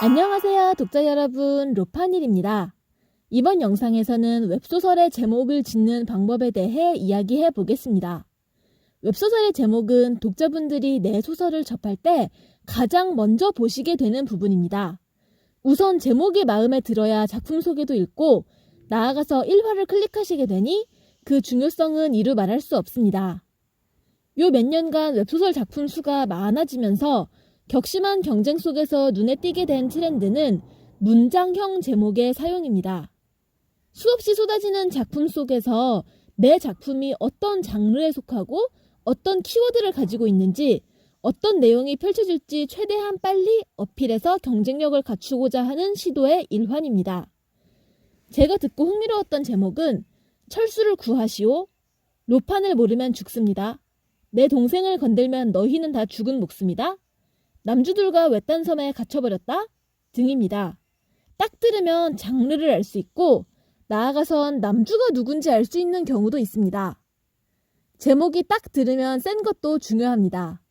안녕하세요, 독자 여러분. 로파닐입니다. 이번 영상에서는 웹소설의 제목을 짓는 방법에 대해 이야기해 보겠습니다. 웹소설의 제목은 독자분들이 내 소설을 접할 때 가장 먼저 보시게 되는 부분입니다. 우선 제목이 마음에 들어야 작품 소개도 읽고 나아가서 1화를 클릭하시게 되니 그 중요성은 이루 말할 수 없습니다. 요 몇 년간 웹소설 작품 수가 많아지면서 격심한 경쟁 속에서 눈에 띄게 된 트렌드는 문장형 제목의 사용입니다. 수없이 쏟아지는 작품 속에서 내 작품이 어떤 장르에 속하고 어떤 키워드를 가지고 있는지 어떤 내용이 펼쳐질지 최대한 빨리 어필해서 경쟁력을 갖추고자 하는 시도의 일환입니다. 제가 듣고 흥미로웠던 제목은 철수를 구하시오. 로판을 모르면 죽습니다. 내 동생을 건들면 너희는 다 죽은 목숨이다. 남주들과 외딴 섬에 갇혀버렸다 등입니다. 딱 들으면 장르를 알 수 있고 나아가선 남주가 누군지 알 수 있는 경우도 있습니다. 제목이 딱 들으면 센 것도 중요합니다.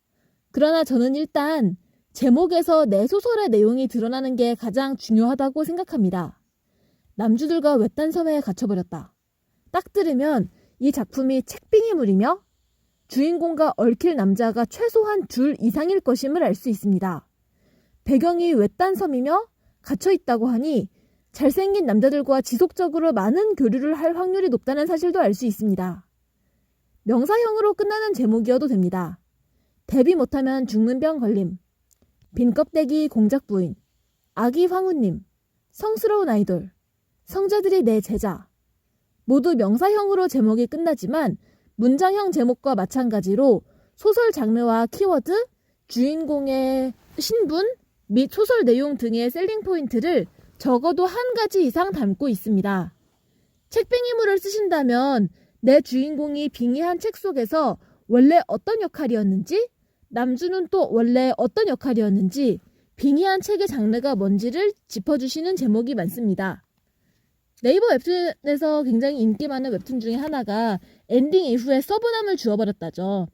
그러나 저는 일단 제목에서 내 소설의 내용이 드러나는 게 가장 중요하다고 생각합니다. 남주들과 외딴 섬에 갇혀버렸다. 딱 들으면 이 작품이 책빙이물이며 주인공과 얽힐 남자가 최소한 둘 이상일 것임을 알 수 있습니다. 배경이 외딴 섬이며 갇혀 있다고 하니 잘생긴 남자들과 지속적으로 많은 교류를 할 확률이 높다는 사실도 알 수 있습니다. 명사형으로 끝나는 제목이어도 됩니다. 데뷔 못하면 죽는 병 걸림, 빈 껍데기 공작 부인, 아기 황후님, 성스러운 아이돌, 성자들이 내 제자. 모두 명사형으로 제목이 끝나지만 문장형 제목과 마찬가지로 소설 장르와 키워드, 주인공의 신분 및 소설 내용 등의 셀링 포인트를 적어도 한 가지 이상 담고 있습니다. 책빙이물을 쓰신다면 내 주인공이 빙의한 책 속에서 원래 어떤 역할이었는지, 남주는 또 원래 어떤 역할이었는지, 빙의한 책의 장르가 뭔지를 짚어주시는 제목이 많습니다. 네이버 웹툰에서 굉장히 인기 많은 웹툰 중에 하나가 엔딩 이후에 서브남을 주어버렸다죠.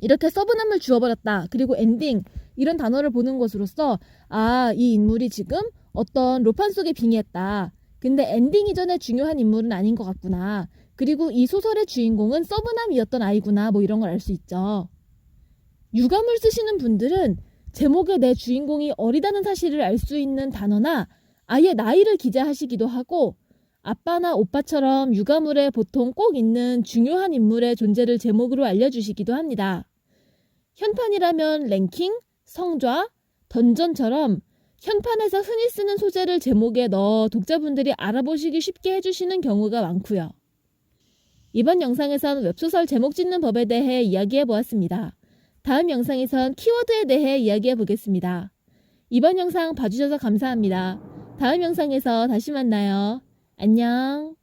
이렇게 서브남을 주어버렸다. 그리고 엔딩 이런 단어를 보는 것으로써 아, 이 인물이 지금 어떤 로판 속에 빙의했다. 근데 엔딩 이전에 중요한 인물은 아닌 것 같구나. 그리고 이 소설의 주인공은 서브남이었던 아이구나. 뭐 이런 걸 알 수 있죠. 유감을 쓰시는 분들은 제목에 내 주인공이 어리다는 사실을 알 수 있는 단어나 아예 나이를 기재하시기도 하고 아빠나 오빠처럼 유가물에 보통 꼭 있는 중요한 인물의 존재를 제목으로 알려주시기도 합니다. 현판이라면 랭킹, 성좌, 던전처럼 현판에서 흔히 쓰는 소재를 제목에 넣어 독자분들이 알아보시기 쉽게 해주시는 경우가 많고요. 이번 영상에선 웹소설 제목 짓는 법에 대해 이야기해 보았습니다. 다음 영상에선 키워드에 대해 이야기해 보겠습니다. 이번 영상 봐주셔서 감사합니다. 다음 영상에서 다시 만나요. 안녕.